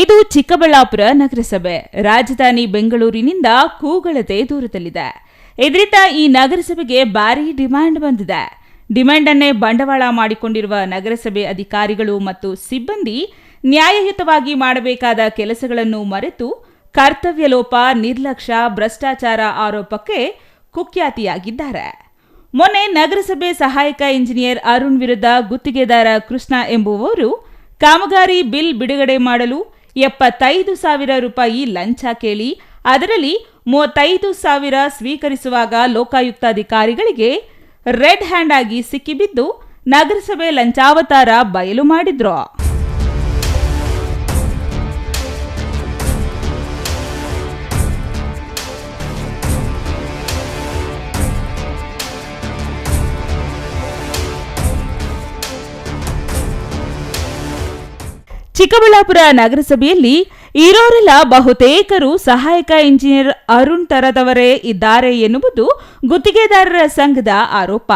ಇದು ಚಿಕ್ಕಬಳ್ಳಾಪುರ ನಗರಸಭೆ. ರಾಜಧಾನಿ ಬೆಂಗಳೂರಿನಿಂದ ಕೂಗಳತೆ ದೂರದಲ್ಲಿದೆ. ಇದರಿಂದ ಈ ನಗರಸಭೆಗೆ ಭಾರಿ ಡಿಮ್ಯಾಂಡ್ ಬಂದಿದೆ. ಡಿಮ್ಯಾಂಡ್ ಅನ್ನೇ ಬಂಡವಾಳ ಮಾಡಿಕೊಂಡಿರುವ ನಗರಸಭೆ ಅಧಿಕಾರಿಗಳು ಮತ್ತು ಸಿಬ್ಬಂದಿ ನ್ಯಾಯಯುತವಾಗಿ ಮಾಡಬೇಕಾದ ಕೆಲಸಗಳನ್ನು ಮರೆತು ಕರ್ತವ್ಯ ಲೋಪ ನಿರ್ಲಕ್ಷ್ಯ, ಭ್ರಷ್ಟಾಚಾರ ಆರೋಪಕ್ಕೆ ಕುಖ್ಯಾತಿಯಾಗಿದ್ದಾರೆ. ಮೊನ್ನೆ ನಗರಸಭೆ ಸಹಾಯಕ ಇಂಜಿನಿಯರ್ ಅರುಣ್ ವಿರುದ್ಧ ಗುತ್ತಿಗೆದಾರ ಕೃಷ್ಣ ಎಂಬುವವರು ಕಾಮಗಾರಿ ಬಿಲ್ ಬಿಡುಗಡೆ ಮಾಡಲು ಎಪ್ಪತ್ತೈದು ಸಾವಿರ ರೂಪಾಯಿ ಲಂಚ ಕೇಳಿ, ಅದರಲ್ಲಿ ಮೂವತ್ತೈದು ಸಾವಿರ ಸ್ವೀಕರಿಸುವಾಗ ಲೋಕಾಯುಕ್ತಾಧಿಕಾರಿಗಳಿಗೆ ರೆಡ್ ಹ್ಯಾಂಡ್ ಆಗಿ ಸಿಕ್ಕಿಬಿದ್ದು ನಗರಸಭೆ ಲಂಚಾವತಾರ ಬಯಲು ಮಾಡಿದ್ರು. ಚಿಕ್ಕಬಳ್ಳಾಪುರ ನಗರಸಭೆಯಲ್ಲಿ ಇರೋರೆಲ್ಲ ಬಹುತೇಕರು ಸಹಾಯಕ ಇಂಜಿನಿಯರ್ ಅರುಣ್ ತರದವರೇ ಇದ್ದಾರೆ ಎನ್ನುವುದು ಗುತ್ತಿಗೆದಾರರ ಸಂಘದ ಆರೋಪ.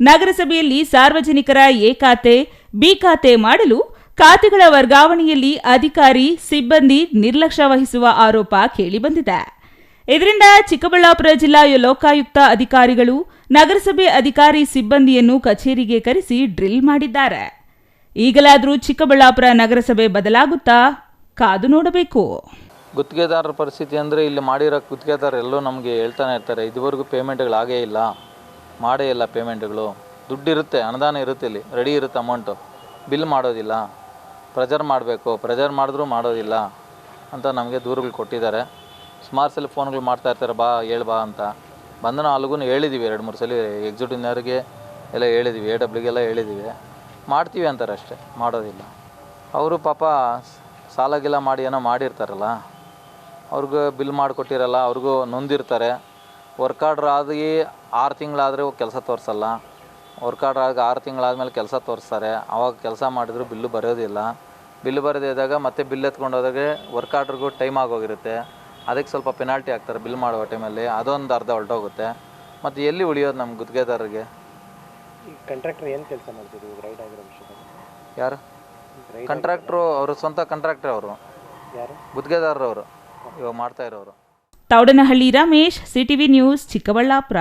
ನಗರಸಭೆಯಲ್ಲಿ ಸಾರ್ವಜನಿಕರ ಎ ಖಾತೆ ಬಿ ಖಾತೆ ಮಾಡಲು ಖಾತೆಗಳ ವರ್ಗಾವಣೆಯಲ್ಲಿ ಅಧಿಕಾರಿ, ಸಿಬ್ಬಂದಿ ನಿರ್ಲಕ್ಷ್ಯ ವಹಿಸುವ ಆರೋಪ ಕೇಳಿಬಂದಿದೆ. ಇದರಿಂದ ಚಿಕ್ಕಬಳ್ಳಾಪುರ ಜಿಲ್ಲಾ ಲೋಕಾಯುಕ್ತ ಅಧಿಕಾರಿಗಳು, ನಗರಸಭೆ ಅಧಿಕಾರಿ ಸಿಬ್ಬಂದಿಯನ್ನು ಕಚೇರಿಗೆ ಕರೆಸಿ ಡ್ರಿಲ್ ಮಾಡಿದ್ದಾರೆ. ಈಗಲಾದರೂ ಚಿಕ್ಕಬಳ್ಳಾಪುರ ನಗರಸಭೆ ಬದಲಾಗುತ್ತಾ? ಕಾದು ನೋಡಬೇಕು. ಗುತ್ತಿಗೆದಾರರ ಪರಿಸ್ಥಿತಿ ಅಂದರೆ ಇಲ್ಲಿ ಮಾಡಿರೋ ಗುತ್ತಿಗೆದಾರ ಎಲ್ಲೂ ನಮಗೆ ಹೇಳ್ತಾನೆ ಇರ್ತಾರೆ, ಇದುವರೆಗೂ ಪೇಮೆಂಟ್ಗಳಾಗೇ ಇಲ್ಲ, ಮಾಡೇ ಇಲ್ಲ ಪೇಮೆಂಟ್ಗಳು ದುಡ್ಡು ಇರುತ್ತೆ ಅನುದಾನ ಇರುತ್ತೆ ಇಲ್ಲಿ ರೆಡಿ ಇರುತ್ತೆ ಅಮೌಂಟು ಬಿಲ್ ಮಾಡೋದಿಲ್ಲ ಪ್ರೆಜರ್ ಮಾಡಬೇಕು ಪ್ರೆಜರ್ ಮಾಡಿದ್ರೂ ಮಾಡೋದಿಲ್ಲ ಅಂತ ನಮಗೆ ದೂರುಗಳು ಕೊಟ್ಟಿದ್ದಾರೆ. ಸುಮಾರು ಸಲ ಫೋನ್ಗಳು ಮಾಡ್ತಾ ಇರ್ತಾರೆ, ಬಾ, ಹೇಳ್ ಬಾ ಅಂತ. ಬಂದನ ಅಲ್ಲಿಗೂ ಹೇಳಿದ್ದೀವಿ ಎರಡು ಮೂರು ಸಲ ಎಕ್ಸಿಕ್ಯೂಟಿವ್ನವ್ರಿಗೆ ಎಲ್ಲ ಹೇಳಿದ್ದೀವಿ ಎ ಡಬ್ಲ್ಯೂಗೆಲ್ಲ ಹೇಳಿದ್ದೀವಿ ಮಾಡ್ತೀವಿ ಅಂತಾರೆ ಅಷ್ಟೇ, ಮಾಡೋದಿಲ್ಲ. ಅವರು ಪಾಪ ಸಾಲ ಗೀಲ ಮಾಡಿ ಏನೋ ಮಾಡಿರ್ತಾರಲ್ಲ, ಅವ್ರಿಗೂ ಬಿಲ್ ಮಾಡಿಕೊಟ್ಟಿರಲ್ಲ, ಅವ್ರಿಗೂ ನೊಂದಿರ್ತಾರೆ. ವರ್ಕ್ ಆರ್ಡ್ರ್ ಆಗಿ ಆರು ತಿಂಗಳಾದರೆ ಕೆಲಸ ತೋರಿಸಲ್ಲ. ವರ್ಕ್ ಆರ್ಡ್ರ್ ಆಗಿ ಆರು ತಿಂಗಳಾದ್ಮೇಲೆ ಕೆಲಸ ತೋರಿಸ್ತಾರೆ. ಅವಾಗ ಕೆಲಸ ಮಾಡಿದ್ರು ಬಿಲ್ಲು ಬರೋದಿಲ್ಲ. ಬಿಲ್ ಬರದೇ ಇದ್ದಾಗ ಮತ್ತೆ ಬಿಲ್ ಎತ್ಕೊಂಡು ಹೋದಾಗೆ ವರ್ಕ್ ಟೈಮ್ ಆಗೋಗಿರುತ್ತೆ. ಅದಕ್ಕೆ ಸ್ವಲ್ಪ ಪೆನಾಲ್ಟಿ ಹಾಕ್ತಾರೆ ಬಿಲ್ ಮಾಡುವ ಟೈಮಲ್ಲಿ ಅದೊಂದು ಅರ್ಧ ಹೊರಟೋಗುತ್ತೆ ಮತ್ತು ಎಲ್ಲಿ ಉಳಿಯೋದು ನಮ್ಮ ಗುತ್ತಿಗೆದಾರರಿಗೆ? ಕಾಂಟ್ರಾಕ್ಟರ್ ಏನು ಕೆಲಸ ಮಾಡ್ತೀರಿ ಇವಾಗ ರೈಟ್ ಆಗಿರೋ ವಿಷಯದಲ್ಲಿ? ಯಾರು? ಕಾಂಟ್ರಾಕ್ಟ್ರು ಅವರು ಸ್ವಂತ ಕಂಟ್ರಾಕ್ಟರ್ ಅವರು. ಯಾರು? ಗುತ್ತಿಗೆದಾರರವರು. ಅವರು ಇವಾಗ ಮಾಡ್ತಾ ಇರೋರು. Taudanahalli Ramesh CTV news Chikkaballapur.